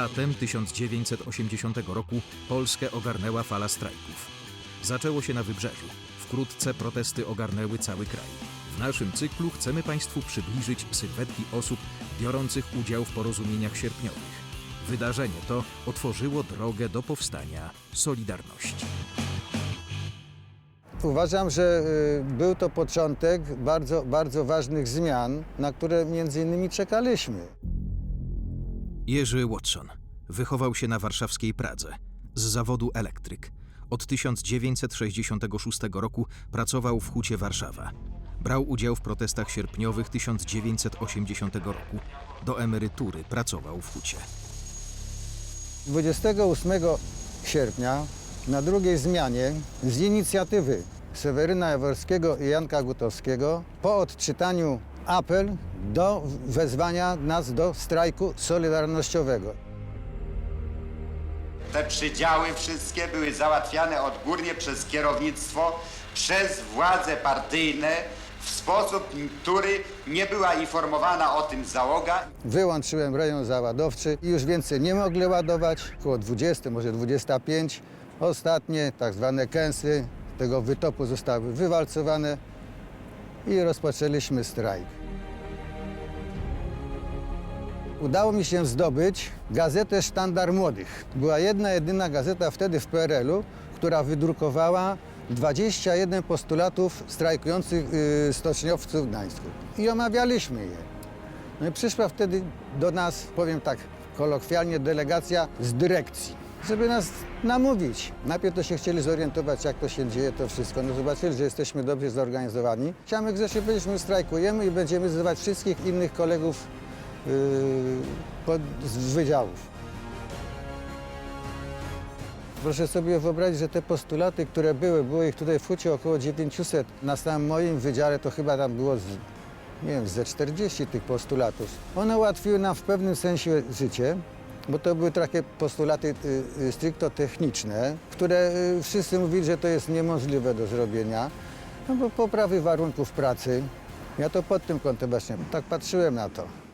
Latem 1980 roku Polskę ogarnęła fala strajków. Zaczęło się na wybrzeżu. Wkrótce protesty ogarnęły cały kraj. W naszym cyklu chcemy Państwu przybliżyć sylwetki osób biorących udział w porozumieniach sierpniowych. Wydarzenie to otworzyło drogę do powstania Solidarności. Uważam, że y, był to początek bardzo, bardzo ważnych zmian, na które między innymi czekaliśmy. Jerzy Watson wychował się na warszawskiej Pradze z zawodu elektryk. Od 1966 roku pracował w Hucie Warszawa. Brał udział w protestach sierpniowych 1980 roku. Do emerytury pracował w Hucie. 28 sierpnia na drugiej zmianie z inicjatywy Seweryna Jaworskiego i Janka Gutowskiego po odczytaniu apel do wezwania nas do strajku solidarnościowego. Te przydziały wszystkie były załatwiane odgórnie przez kierownictwo, przez władze partyjne w sposób, który nie była informowana o tym załoga. Wyłączyłem rejon załadowczy i już więcej nie mogli ładować. Około 20, może 25. Ostatnie tak zwane kęsy tego wytopu zostały wywalcowane i rozpoczęliśmy strajk. Udało mi się zdobyć gazetę Sztandar Młodych. Była jedna, jedyna gazeta wtedy w PRL-u, która wydrukowała 21 postulatów strajkujących y, stoczniowców w Gdańsku. I omawialiśmy je. No i przyszła wtedy do nas, powiem tak kolokwialnie, delegacja z dyrekcji, żeby nas namówić. Najpierw to się chcieli zorientować, jak to się dzieje, to wszystko. No zobaczyli, że jesteśmy dobrze zorganizowani. Chciałem grzecznie powiedzieć, my strajkujemy i będziemy wzywać wszystkich innych kolegów yy, pod, z wydziałów. Proszę sobie wyobrazić, że te postulaty, które były, było ich tutaj w Hucie około 900. Na samym moim wydziale to chyba tam było, z, nie wiem, ze 40 tych postulatów. One ułatwiły nam w pewnym sensie życie, bo to były takie postulaty y, y, stricto techniczne, które y, wszyscy mówili, że to jest niemożliwe do zrobienia, no bo poprawy warunków pracy. Ja to pod tym kątem właśnie tak patrzyłem na to.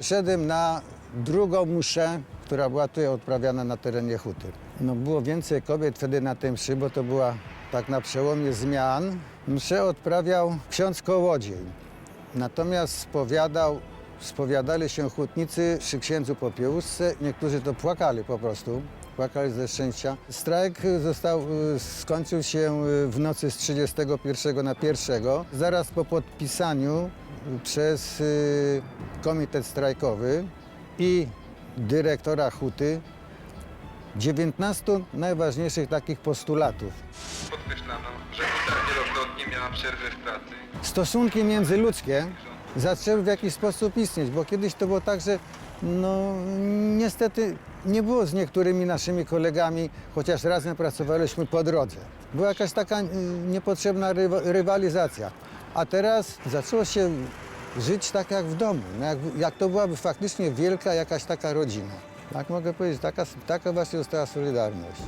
Szedłem na drugą mszę, która była tutaj odprawiana na terenie Huty. No było więcej kobiet wtedy na tej mszy, bo to była tak na przełomie zmian. Mszę odprawiał ksiądz Kołodziej. Natomiast spowiadał, spowiadali się hutnicy przy księdzu Popiełuszce. Niektórzy to płakali po prostu, płakali ze szczęścia. Strajk został, y, skończył się y, w nocy z 31 na 1. Zaraz po podpisaniu przez y, komitet strajkowy i dyrektora Huty 19 najważniejszych takich postulatów. Podkreślano, że huta wielokrotnie miała przerwy w pracy. Stosunki międzyludzkie zaczęły w jakiś sposób istnieć, bo kiedyś to było tak, że no niestety nie było z niektórymi naszymi kolegami, chociaż razem pracowaliśmy po drodze. Była jakaś taka y, niepotrzebna rywa- rywalizacja. A teraz zaczęło się żyć tak jak w domu, no jak, jak to byłaby faktycznie wielka jakaś taka rodzina. Tak mogę powiedzieć, taka, taka właśnie została Solidarność.